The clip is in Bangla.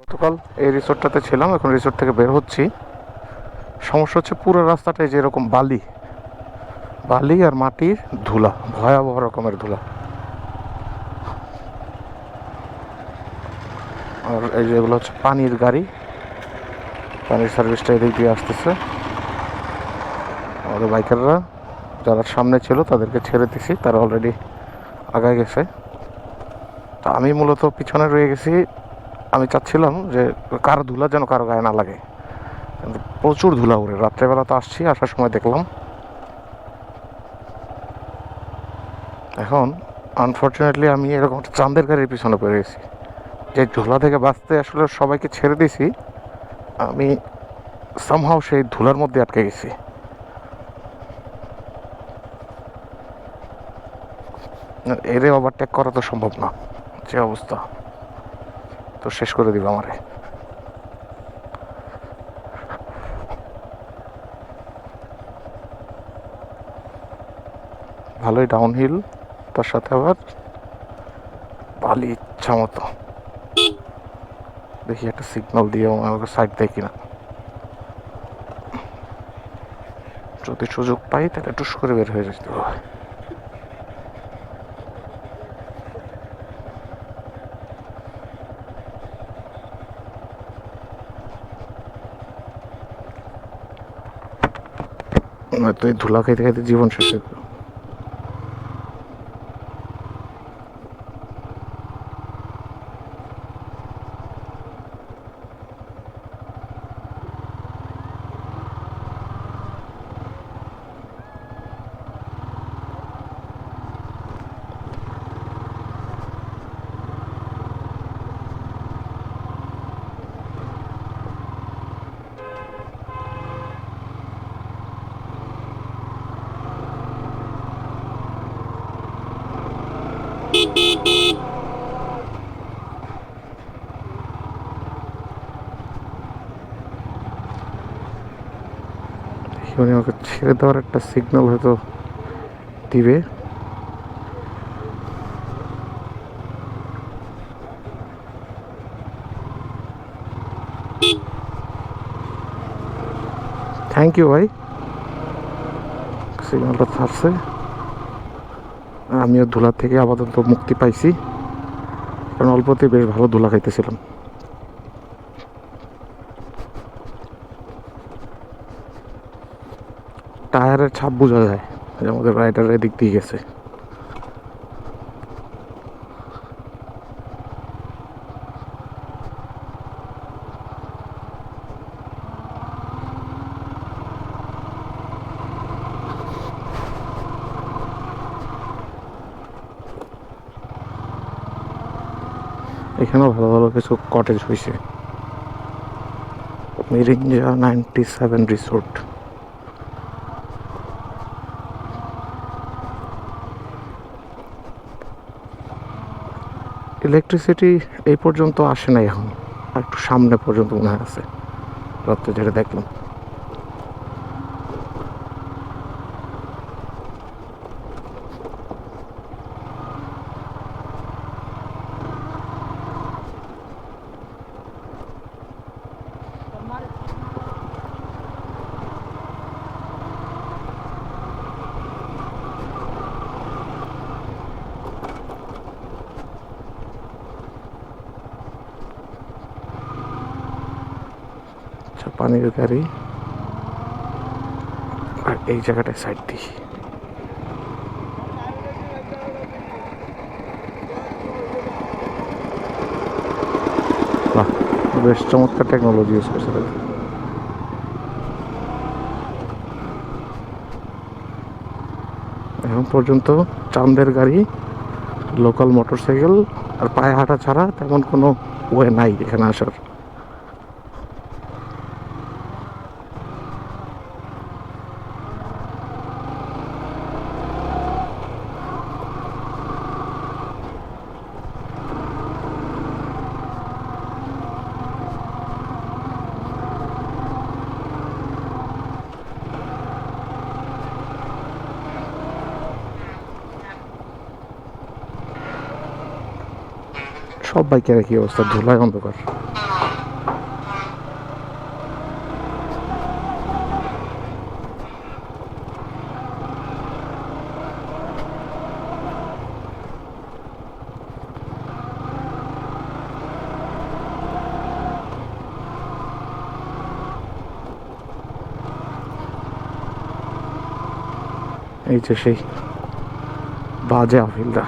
গতকাল এই রিসোর্টটাতে ছিলাম, এখন রিসোর্ট থেকে বের হচ্ছি। সমস্যা হচ্ছে পুরো রাস্তাটায় যেরকম বালি। বালি আর মাটির ধুলা, ভয়াবহ রকমের ধুলা। আর এই যেগুলো হচ্ছে পানির গাড়ি। পানির সার্ভিসটা এদিক দিয়ে আসতেছে। আমাদের বাইকাররা যারা সামনে ছিল তাদেরকে ছেড়ে দিছি, তারা অলরেডি আগায় গেছে। তা আমি মূলত পিছনে রয়ে গেছি আমি চাচ্ছিলাম যে কারও ধুলা যেন কারও গায়ে না লাগে। প্রচুর ধুলা উড়ে, রাত্রেবেলা তো আসছি, আসার সময় দেখলাম। এখন আনফর্চুনেটলি আমি এরকম একটা চাঁদের গাড়ির পিছনে পড়ে গেছি। যে ধুলা থেকে বাঁচতে আসলে সবাইকে ছেড়ে দিছি, আমি সামহাও সেই ধুলার মধ্যে আটকে গেছি। এরে ওভারটেক করা তো সম্ভব না, যে অবস্থা। তো শেষ করে দিব আমারে। ভালোই ডাউনহিল তার সাথে আবার বালি ইচ্ছা মতো। দেখি একটা সিগন্যাল দিয়ে আমাকে সাইড দেয় কিনা। যদি সুযোগ পাই তাহলে টুস করে বের হয়ে যেতে হবে। এই ধুলা খাইতে খাইতে জীবন শেষ হয়ে যাবে। দেখি উনি আমাকে ছেড়ে দেওয়ার একটা সিগন্যাল হয়তো দিবে থ্যাংক ইউ ভাই সিগন্যালটা ছাড়ছে আর আমিও ধুলার থেকে আপাতত মুক্তি পাইছি। কারণ অল্পতে বেশ ভালো ধুলা খাইতেছিলাম। টায়ারের ছাপ বোঝা যায় আমাদের রাইডারের এদিক দিয়ে গেছে। এখানেও ভালো ভালো কিছু কটেজ হয়েছে Mirinja ninety seven resort electricity এই পর্যন্ত আসে নাই এখন। একটু সামনে পর্যন্ত মনে হয় আছে। রাত্রে যেটা দেখলাম। পানির গাড়ি আর এই জায়গাটায় সাইড দিই বাহ, বেশ চমৎকার টেকনোলজি ইউজ করছে তারা। এখন পর্যন্ত চাঁদের গাড়ি লোকাল মোটরসাইকেল আর পায়ে হাঁটা ছাড়া তেমন কোনো ওয়ে নাই এখানে আসার সব বাইকের একই অবস্থা ধুলায় অন্ধকার। এই যে সেই বাজে আফিলরা